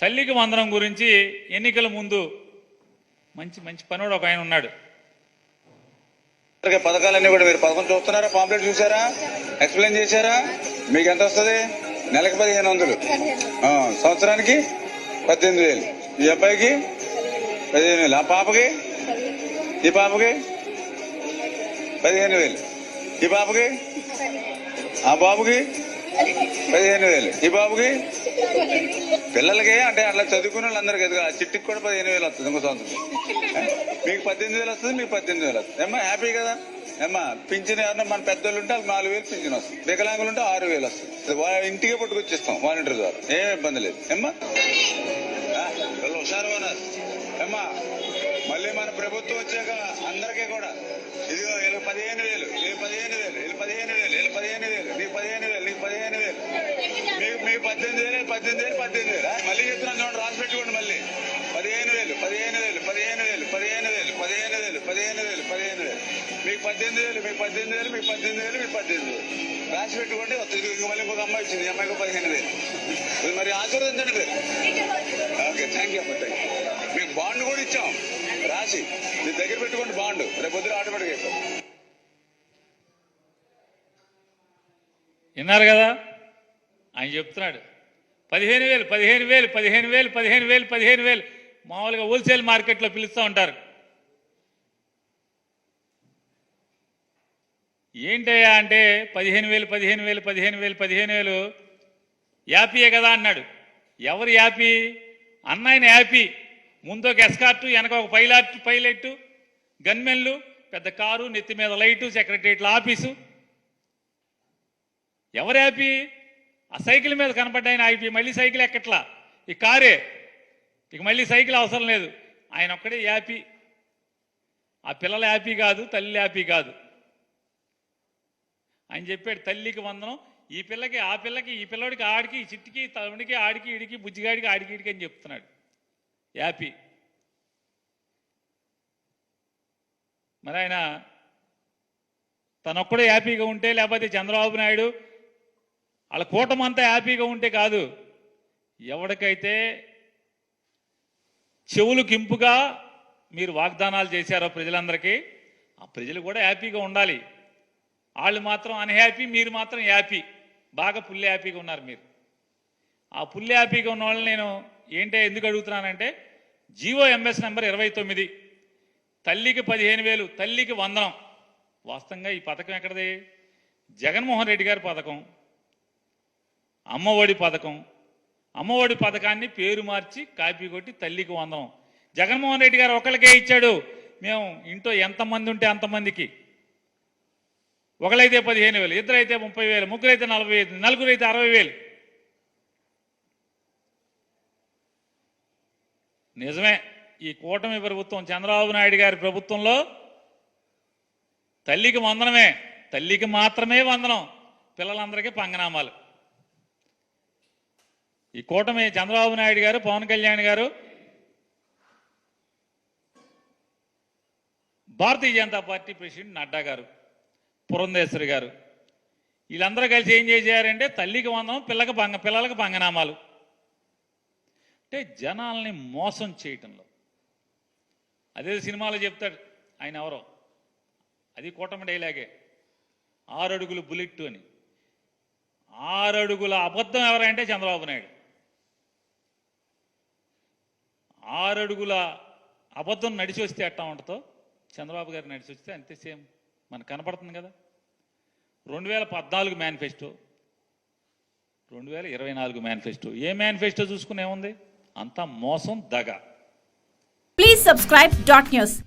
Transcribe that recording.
తల్లికి వందనం గురించి ఎన్నికల ముందు మంచి మంచి పనుడు ఒక ఆయన ఉన్నాడు. పథకాలన్నీ కూడా మీరు పథకం చూస్తున్నారా? పాంప్లెట్ చూసారా ఎక్స్ప్లెయిన్ చేశారా? మీకు ఎంత వస్తుంది? నెలకు పదిహేను వందలు. సంవత్సరానికి పద్దెనిమిది వేలు. ఈ అబ్బాయికి పదిహేను వేలు. ఆ పాపకి? ఈ పాపకి? పదిహేను వేలు. ఈ పాపకి? ఆ బాబుకి? పదిహేను వేలు. ఈ బాబుకి? పిల్లలకి అంటే అట్లా చదువుకున్న వాళ్ళందరికీ ఎదుగు. ఆ చిట్టికి కూడా పదిహేను వేలు వస్తుంది ఇంకో సంవత్సరం. మీకు పద్దెనిమిది వేలు వస్తుంది మీకు పద్దెనిమిది వేలు వస్తుంది. ఏమ్మా హ్యాపీ కదా? ఏమ్మా పింఛన్ ఎవరన్నా మన పెద్దోళ్ళు ఉంటే వాళ్ళు నాలుగు వేలు పింఛన్ వస్తుంది. వికలాంగులు ఉంటే ఆరు వేలు వస్తుంది. వాళ్ళ ఇంటికే పట్టుకొచ్చిస్తాం వాలంటీర్ ద్వారా. ఏం ఇబ్బంది లేదు. ఏమ్మా? ఆ, హుషారు ఏమ్మా మళ్ళీ మన ప్రభుత్వం వచ్చాక అందరికీ కూడా ఇదిగో వీళ్ళు పదిహేను వేలు వీళ్ళు పదిహేను వేలు వీళ్ళు పదిహేను వేలు వీళ్ళు పదిహేను వేలు నీకు పదిహేను వేలు నీకు పదిహేను వేలు మీకు మీకు పద్దెనిమిది వేలు పద్దెనిమిది వేలు పద్దెనిమిది వేలు. మళ్ళీ చెప్తున్నాను చూడండి రాసి పెట్టుకోండి మళ్ళీ. పదిహేను వేలు పదిహేను వేలు పదిహేను వేలు పదిహేను వేలు పదిహేను వేలు పదిహేను వేలు పదిహేను వేలు. మీకు పద్దెనిమిది వేలు మీకు పద్దెనిమిది వేలు మీకు పద్దెనిమిది వేలు మీకు పద్దెనిమిది వేలు. రాసి పెట్టుకోండి ఇంక మళ్ళీ ఇంకొక అమ్మాయి వచ్చింది ఈ అమ్మాయికి పదిహేను వేలు. ఇది మరి ఆశీర్వదించండి మీరు. ఓకే థ్యాంక్ యూ అమ్మ థ్యాంక్ యూ మీకు బాండ్ కూడా ఇచ్చాం. రాసి మీ దగ్గర పెట్టుకోండి బాండ్. రేపు పొద్దున ఆటోమేటిక్ అయిపోతుంది విన్నారు కదా? ఆయన చెప్తున్నాడు. పదిహేను వేలు పదిహేను వేలు పదిహేను వేలు పదిహేను వేలు పదిహేను వేలు. మామూలుగా హోల్సేల్ మార్కెట్లో పిలుస్తూ ఉంటారు. ఏంటయ్యా అంటే పదిహేను వేలు పదిహేను వేలు పదిహేను వేలు పదిహేను వేలు? యాపీయే కదా అన్నాడు. ఎవరు యాపీ? అన్నయన యాపీ. ముందు ఒక ఎస్కార్టు వెనక ఒక పైలాట్ పైలట్ గన్మెన్లు పెద్ద కారు నెత్తి మీద లైటు సెక్రటరియట్ల ఆఫీసు. ఎవరు యాపీ? ఆ సైకిల్ మీద కనపడ్డాయని ఆయన మళ్ళీ సైకిల్ ఎక్కట్లా? ఈ కారే? ఇక మళ్ళీ సైకిల్ అవసరం లేదు. ఆయన ఒక్కడే హ్యాపీ ఆ పిల్లల హ్యాపీ కాదు తల్లి హ్యాపీ కాదు. ఆయన చెప్పాడు తల్లికి వందనం ఈ పిల్లకి ఆ పిల్లకి ఈ పిల్లడికి ఆడికి ఈ చిట్టికి తమ్ముడికి ఆడికి ఇడికి బుజ్జిగాడికి ఆడికి ఇడికి అని చెప్తున్నాడు హ్యాపీ మరి ఆయన తనొక్కడే హ్యాపీగా ఉంటే లేకపోతే చంద్రబాబు నాయుడు వాళ్ళ కూటమి అంతా హ్యాపీగా ఉంటే కాదు. ఎవరికైతే చెవులు కింపుగా మీరు వాగ్దానాలు చేశారో ప్రజలందరికీ ఆ ప్రజలు కూడా హ్యాపీగా ఉండాలి. వాళ్ళు మాత్రం అన్హ్యాపీ మీరు మాత్రం హ్యాపీ. బాగా పుల్లి హ్యాపీగా ఉన్నారు మీరు. ఆ పుల్లి హ్యాపీగా ఉన్న వాళ్ళని నేను ఏంటో ఎందుకు అడుగుతున్నానంటే జీవో ఎంఎస్ నెంబర్ ఇరవై తొమ్మిది. తల్లికి పదిహేను వేలు తల్లికి వందనం. వాస్తవంగా ఈ పథకం ఎక్కడది? జగన్మోహన్ రెడ్డి గారి పథకం. అమ్మఒడి పథకం. అమ్మఒడి పథకాన్ని పేరు మార్చి కాపీ కొట్టి తల్లికి వందనం జగన్మోహన్ రెడ్డి గారు ఒకరికే ఇచ్చాడు. మేము ఇంట్లో ఎంతమంది ఉంటే అంతమందికి ఒకరైతే పదిహేను వేలు ఇద్దరైతే ముప్పై వేలు ముగ్గురైతే నలభై వేలు నలుగురైతే అరవై వేలు. నిజమే ఈ కూటమి ప్రభుత్వం చంద్రబాబు నాయుడు గారి ప్రభుత్వంలో తల్లికి వందనమే. తల్లికి మాత్రమే వందనం. పిల్లలందరికీ పంగనామాలు. ఈ కూటమి చంద్రబాబు నాయుడు గారు పవన్ కళ్యాణ్ గారు భారతీయ జనతా పార్టీ ప్రెసిడెంట్ నడ్డా గారు పురంధేశ్వరి గారు. వీళ్ళందరూ కలిసి ఏం చేశారంటే తల్లికి వందనం పిల్లకి పంగ పిల్లలకు పంగనామాలు. అంటే జనాల్ని మోసం చేయటంలో. అదే సినిమాలో చెప్తాడు ఆయన ఎవరో. అది కూటమి డైలాగే. ఆరడుగులు బుల్లెట్ అని. ఆరడుగుల అబద్ధం ఎవరంటే చంద్రబాబు నాయుడు. ఆరడుగుల అబద్ధం నడిచి వస్తే ఎట్టా ఉంటుందో చంద్రబాబు గారు నడిచి వస్తే అంతే సేమ్. మనకు కనపడుతుంది కదా. రెండు వేల పద్నాలుగు మేనిఫెస్టో రెండు వేల ఇరవై నాలుగు మేనిఫెస్టో ఏ మేనిఫెస్టో చూసుకుని ఏముంది? అంతా మోసం దగ. Please subscribe dot news